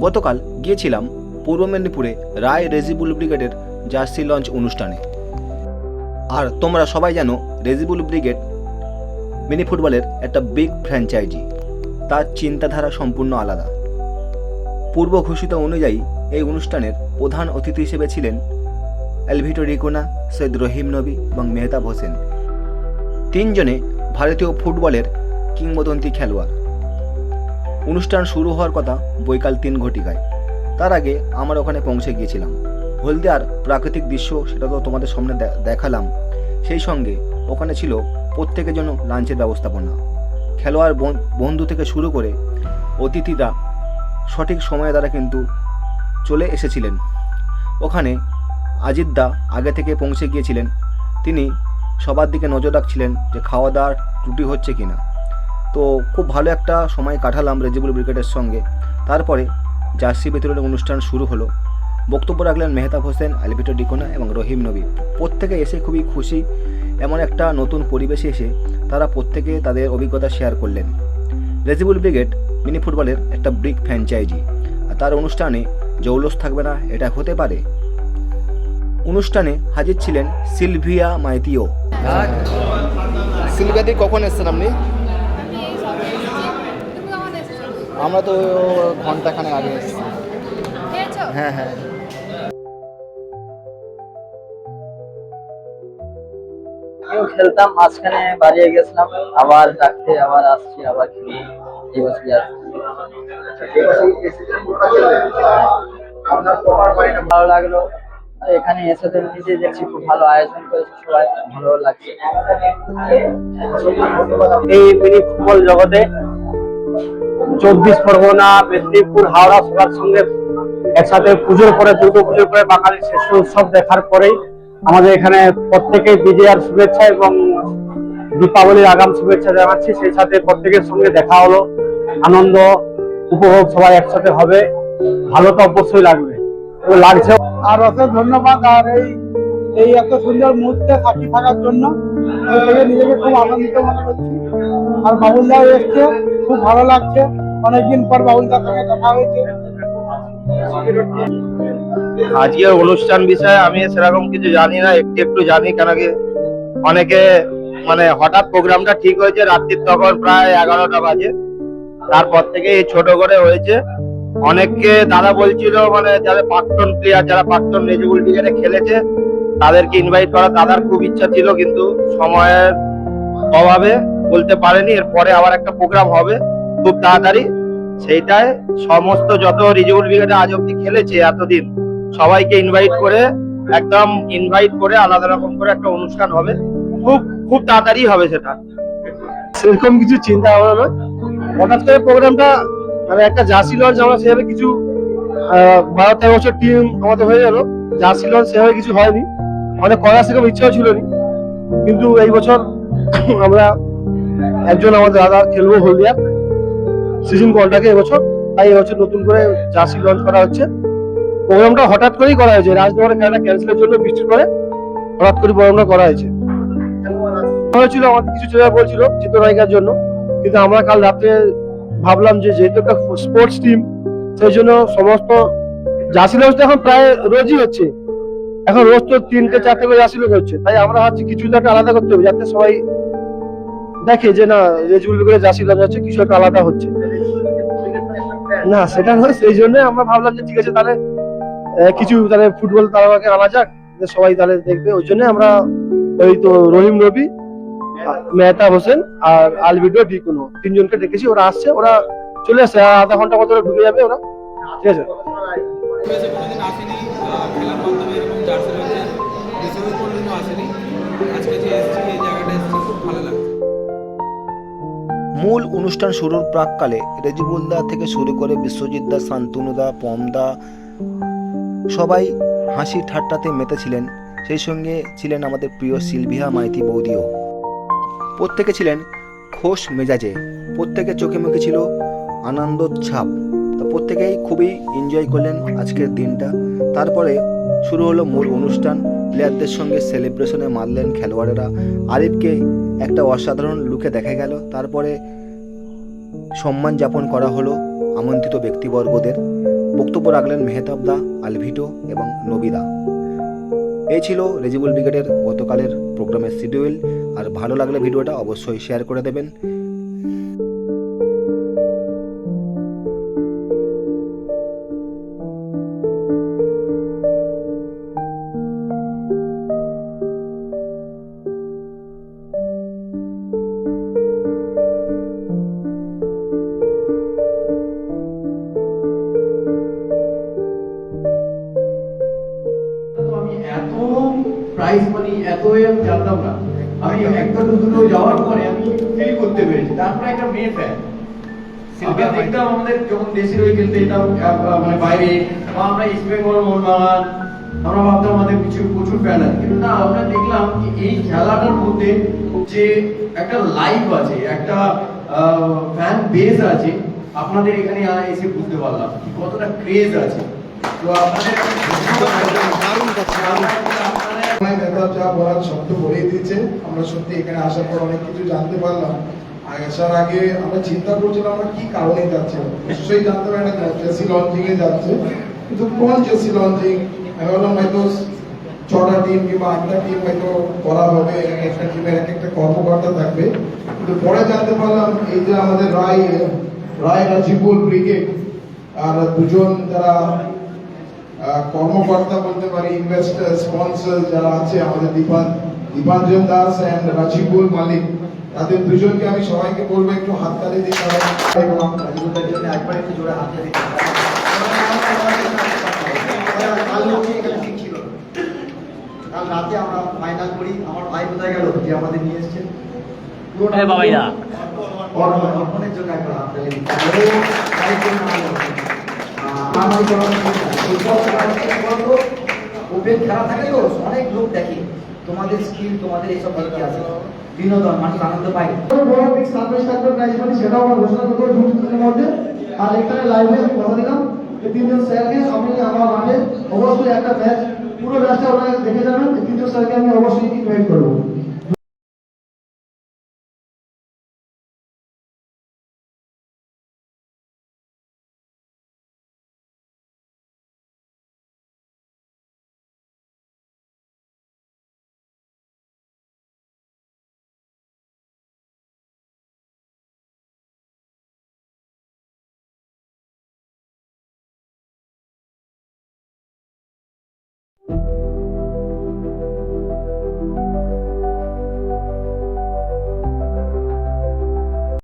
গতকাল গিয়েছিলাম পূর্ব মেদিনীপুরে রায় রেজিবুল ব্রিগেডের জার্সি লঞ্চ অনুষ্ঠানে। আর তোমরা সবাই জানো রেজিবুল ব্রিগেড মিনি ফুটবলের একটা বিগ ফ্র্যাঞ্চাইজি। তার চিন্তাধারা সম্পূর্ণ আলাদা। পূর্ব ঘোষিত অনুযায়ী এই অনুষ্ঠানের প্রধান অতিথি হিসেবে ছিলেন এলভিটো রিকোনা, সৈয়দ রহিম নবী এবং মেহতাব হোসেন। তিনজনে ভারতীয় ফুটবলের কিংবদন্তি খেলোয়াড়। অনুষ্ঠান শুরু হওয়ার কথা বৈকাল তিন ঘটিকায়। তার আগে আমরা ওখানে পৌঁছে গিয়েছিলাম। হলদিয়ার প্রাকৃতিক দৃশ্য সেটা তো তোমাদের সামনে দেখালাম। সেই সঙ্গে ওখানে ছিল প্রত্যেকের জন্য লাঞ্চের ব্যবস্থাপনা। খেলোয়াড় বন- বন্ধু থেকে শুরু করে অতিথিরা সঠিক সময়ে তারা কিন্তু চলে এসেছিলেন। ওখানে আজিত দা আগে থেকে পৌঁছে গিয়েছিলেন। তিনি সবার দিকে নজর রাখছিলেন যে খাওয়া দাওয়ার ত্রুটি হচ্ছে কিনা। তো খুব ভালো একটা সময় কাটালাম রেজিবুল ব্রিগেডের সঙ্গে। তারপরে জার্সি বিতরণের অনুষ্ঠান শুরু হলো। বক্তব্য রাখলেন মেহতাব হোসেন, আলভিটো ডিকোনা এবং রহিম নবী। প্রত্যেকে এসে খুবই খুশি, এমন একটা নতুন পরিবেশে এসে তারা প্রত্যেকে তাদের অভিজ্ঞতা শেয়ার করলেন। রেজিবুল ব্রিগেড মিনি ফুটবলের একটা ব্রিক ফ্র্যাঞ্চাইজি, আর তার অনুষ্ঠানে জৌলস থাকবে না, এটা হতে পারে। অনুষ্ঠানে হাজির ছিলেন সিলভিয়া মাইতিও। সিলভিয়াদি কখন এসছেন আপনি আমি এই সবে এসেছি তুমি কখন এসেছ আমরা তো ঘন্টাখানেক আগে এসেছি। হ্যাঁ হ্যাঁ। আমিও খেলতাম মাঝখানে বাড়িয়ে গেছিলাম আবার ডাকতে আবার আসছি আবার খেলি। এই আসছি ভালো লাগল। আর এখানে এসে তো নিজে দেখছি খুব ভালো আয়োজন করেছে সবাই ভালো লাগছে। এই মিনি ফুটবল জগতে চব্বিশ পরগনা, মেদিনীপুর, হাওড়া সবার সঙ্গে একসাথে পুজোর পরে, দুর্গা পুজোর পরে, বাঙালির শ্রেষ্ঠ উৎসব দেখার পরেই আমাদের এখানে প্রত্যেকে বিজয়ার শুভেচ্ছা এবং দীপাবলির আগাম শুভেচ্ছা জানাচ্ছি। সেই সাথে প্রত্যেকের সঙ্গে দেখা হলো। আনন্দ উপভোগ সবাই একসাথে হবে। ভালো তো অবশ্যই লাগবে। লাগছে। আর অশেষ ধন্যবাদ আর এই এই এত সুন্দর মুহূর্তে সাক্ষী থাকার জন্য। নিজেকে খুব আনন্দিত মনে করছি। আর বাবুলদাও এসছে, খুব ভালো লাগছে। অনেকদিন পর সঙ্গে দেখা হয়েছে। আজকের অনুষ্ঠান বিষয়ে আমি সেরকম কিছু জানি না, একটু একটু জানি, কেন কি অনেকে মানে হঠাৎ প্রোগ্রামটা ঠিক হয়েছে, রাত্রির তখন প্রায় এগারোটা বাজে। তারপর থেকে এই ছোট করে হয়েছে। অনেককে দাদা বলছিল মানে যারা প্রাক্তন প্লেয়ার যারা প্রাক্তন রেজিবুল ডিগ্রে খেলেছে, তাদেরকে ইনভাইট করা দাদার খুব ইচ্ছা ছিল, কিন্তু সময়ের অভাবে বলতে পারেনি। এরপরে আবার একটা প্রোগ্রাম হবে। খুব তাড়াতাড়ি। সেইটায় সমস্ত যত রিজিবুল ব্রিগেডে আজ অব্দি খেলেছে এতদিন, সবাইকে ইনভাইট করে, একদম ইনভাইট করে আলাদা রকম করে একটা অনুষ্ঠান হবে। খুব খুব তাড়াতাড়ি হবে সেটা। সেরকম কিছু চিন্তা ভাবনা নয়। হঠাৎ করে প্রোগ্রামটা মানে একটা জার্সি লঞ্চ আমরা সেভাবে কিছু বারো তেরো বছর টিম আমাদের হয়ে গেল। জার্সি লঞ্চ সেভাবে কিছু হয়নি। অনেক করার সেরকম ইচ্ছাও ছিল না। কিন্তু এই বছর আমরা একজন আমাদের দাদা খেলব হলদিয়া। সিজন কলটাকে এবছর, তাই এবছর নতুন করে জার্সি লঞ্চ করা হচ্ছে। প্রোগ্রামটা হঠাৎ করেই করা হয়েছে। রাজনগরের খেলাটা ক্যান্সেলের জন্য বৃষ্টির পরে হঠাৎ করে প্রোগ্রামটা করা হয়েছে। হয়েছিল আমাদের কিছু ছেলেরা বলছিল চিত্রনায়িকার জন্য, কিন্তু আমরা কাল রাত্রে ভাবলাম যে যেহেতু একটা স্পোর্টস টিম সেই জন্য সমস্ত জার্সি লঞ্চ এখন প্রায় রোজই হচ্ছে। এখন রোজ তো তিনটে, চারটে করে জার্সি লঞ্চ হচ্ছে। তাই আমরা ভাবছি কিছু একটা আলাদা করতে হবে, যাতে সবাই দেখে যে না রেজুল করে জার্সি লঞ্চ হচ্ছে, কিছু একটা আলাদা হচ্ছে। না, সেটা নয়, সেই জন্য আমরা ভাবলাম যে ঠিক আছে, তাহলে কিছু তাহলে ফুটবল তারকাকে আনা যাক সবাই তাহলে দেখবে। ওই জন্য আমরা ওই তো রহিম রবি মেহতাব হোসেন আর আলবিডো ডিকুনো তিনজনকে ডেকেছি, ওরা আসছে, ওরা চলে আসছে আধা ঘণ্টা মতো ঢুকে যাবে ওরা। ঠিক আছে? মূল অনুষ্ঠান শুরুর প্রাককালে রেজিবুলদা থেকে শুরু করে বিশ্বজিৎ দা শান্তনুদা পমদা সবাই হাসি ঠাট্টাতে মেতেছিলেন। সেই সঙ্গে ছিলেন আমাদের প্রিয় সিলভিয়া মাইতি বৌদিও। প্রত্যেকে ছিলেন খোশ মেজাজে, প্রত্যেকের চোখে মুখে ছিল আনন্দোচ্ছাপ তো প্রত্যেকেই খুবই এনজয় করলেন আজকের দিনটা। তারপরে শুরু হলো মূল অনুষ্ঠান। প্লেয়ারদের সঙ্গে সেলিব্রেশনে মারলেন খেলোয়াড়েরা। আরিফকে একটা অসাধারণ লুকে দেখা গেল। তারপরে সম্মান যাপন করা হলো আমন্ত্রিত ব্যক্তিবর্গদের। বক্তব্য রাখলেন মেহতাবদা আলভিটো এবং নবিদা। এই ছিল রেজিবুল ব্রিগেডের গতকালের প্রোগ্রামের শিডিউল। আর ভালো লাগলে ভিডিওটা অবশ্যই শেয়ার করে দেবেন। এ আমি জানতাম না। আমি একটা দুটো যাওয়ার পরে আমি ফিল করতে পেরেছি। তারপরে একটা মেয়ে ফ্যান আগে দেখতাম আমাদের যখন দেশের হয়ে খেলতে যেতাম মানে বাইরে বা আমরা ইস্ট বেঙ্গল মোহনবাগান আমরা ভাবতাম আমাদের কিছু প্রচুর ফ্যান আছে। কিন্তু না আমরা দেখলাম এই খেলাটার মধ্যে যে একটা লাইভ আছে একটা ফ্যান বেস আছে আপনাদের এখানে এসে বুঝতে পারলাম কতটা ক্রেজ আছে। তো যা বলার শব্দ বলেই দিয়েছে আমরা সত্যি এখানে আসার পর অনেক কিছু জানতে পারলাম আর আসার আগে আমরা চিন্তা করছিলাম আমরা কি কারণে যাচ্ছে নিশ্চয়ই জানতে পারি না জেসি যাচ্ছে কিন্তু কোন জেসি লঞ্চিং আমি বললাম হয়তো ছটা টিম কিংবা আটটা টিম হয়তো করা হবে এক একটা টিমের এক একটা কর্মকর্তা থাকবে কিন্তু পরে জানতে পারলাম এই যে আমাদের রায় রায় রাজিবুল ব্রিগেড আর দুজন যারা কর্মকর্তা বলতে পারি ইনভেস্টার স্পন্সর যারা আছে আমাদের দীপান দীপাঞ্জন দাস এন্ড রাজীবুল মালিক তাদের দুজনকে আমি সবাইকে বলব একটু হাততালি দিতে হবে এবং রাজীবুলের জন্য একবার একটু জোরে হাততালি দিতে কাল রাতে আমরা ফাইনাল করি। আমার ভাই কোথায় গেল? যে আমাদের নিয়ে এসছে। বাবাইদা। অর্পণ অর্পণের জন্য একবার হাততালি নাম বলছে। ওপেন খেলা থাকে তো অনেক লোক দেখে তোমাদের স্কিল তোমাদের এইসব দিকে আছে। বিনোদন, মানুষ আনন্দ পায়। বড় বিগ মানি সেটাও আমরা ঘোষণা করব দিনের মধ্যে। আর এখানে লাইভে কথা দিলাম যে তিনজন স্যারকে আমি আমার মাঠে অবশ্যই একটা ম্যাচ পুরো ম্যাচটা ওনাকে দেখে যাবেন এই তিনজন স্যারকে আমি অবশ্যই ইনভাইট করব।